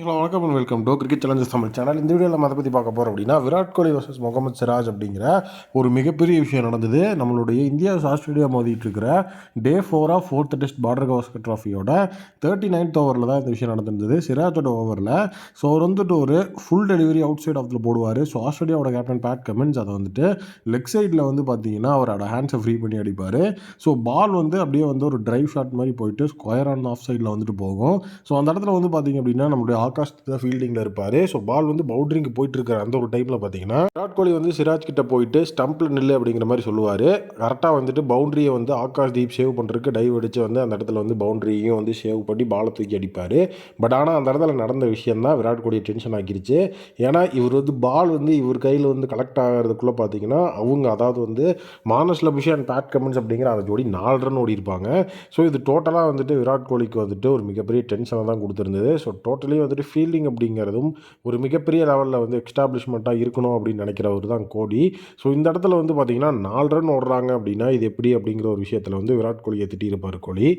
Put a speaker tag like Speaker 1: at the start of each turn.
Speaker 1: Hello வணக்கம் and welcome to cricket challenges Tamil channel இந்த வீடியோவில் நம்ம அதை பற்றி பார்க்க போகிறோம் அப்படின்னா விராட் கோலி வர்சஸ் முகமது சிராஜ் அப்படிங்கிற ஒரு மிகப்பெரிய விஷயம் நடந்தது. நம்மளுடைய இந்தியா ஆஸ்திரேலியா மோதிட்டு இருக்கிற டே ஃபோராக ஃபோர்த் டெஸ்ட் பார்டர் கவாஸ்கர் ட்ராஃபியோட தேர்ட்டி நைன்த் ஓவரில் தான் இந்த விஷயம் நடந்திருந்தது. சிராஜோட ஓவரில் ஸோ அவர் வந்துட்டு ஒரு ஃபுல் டெலிவரி அவுட் சைட் ஆஃப்ல போடுவார். ஸோ ஆஸ்திரேலியாவோட கேப்டன் பேட் கமின்ஸ் அதை வந்துட்டு லெக் சைடில் வந்து பார்த்தீங்கன்னா அவரோட ஹேண்ட்ஸை ஃப்ரீ பண்ணி அடிப்பார். ஸோ பால் வந்து அப்படியே வந்து ஒரு ட்ரைவ் ஷாட் மாதிரி போயிட்டு ஸ்கொயர் ஆன் ஆஃப் சைடில் வந்துட்டு போகும். ஸோ அந்த இடத்துல வந்து பார்த்தீங்க அப்படின்னா நம்மளுடைய ஆகாஷ் தான் ஃபீல்டிங்கில் இருப்பார். ஸோ பால் வந்து பவுண்டரிக்கு போயிட்டு இருக்கிற அந்த ஒரு டைமில் பார்த்தீங்கன்னா விராட் கோலி வந்து சிராஜ் கிட்ட போயிட்டு ஸ்டம்பில் நில்லு அப்படிங்கிற மாதிரி சொல்லுவார். கரெக்டாக வந்துட்டு பவுண்டரியை வந்து ஆகாஷ் தீப் சேவ் பண்ணுறதுக்கு டைவ் அடித்து வந்து அந்த இடத்துல வந்து பவுண்டரியையும் வந்து சேவ் பண்ணி பாலை தூக்கி அடிப்பார். பட் ஆனால் அந்த இடத்துல நடந்த விஷயம் தான் விராட் கோலியை டென்ஷன் ஆக்கிருச்சு. ஏன்னா இவர் வந்து பால் வந்து இவர் கையில் வந்து கலெக்ட் ஆகிறதுக்குள்ளே பார்த்தீங்கன்னா அவங்க அதாவது வந்து Marnus Labuschagne and Pat Cummins அப்படிங்கிற அந்த ஜோடி நாலு ரன் ஓடி இருப்பாங்க ஸோ இது டோட்டலாக வந்துட்டு விராட் கோலிக்கு வந்துட்டு ஒரு மிகப்பெரிய டென்ஷனை தான் கொடுத்துருந்தது. ஸோ டோட்டலி வந்துட்டு ஃபீல்டிங் அப்படிங்கிறதும் ஒரு மிகப்பெரிய லெவலில் வந்து எக்ஸ்டாப்ளிஷ்மெண்ட்டாக இருக்கணும் அப்படின்னு நினைக்கிறவர் தான் கோலி. ஸோ இந்த இடத்துல வந்து பார்த்தீங்கன்னா நாலு ரன் ஓடுறாங்க அப்படின்னா இது எப்படி அப்படிங்கிற ஒரு விஷயத்தில் வந்து விராட் கோலியை திட்டியிருப்பார் கோலி.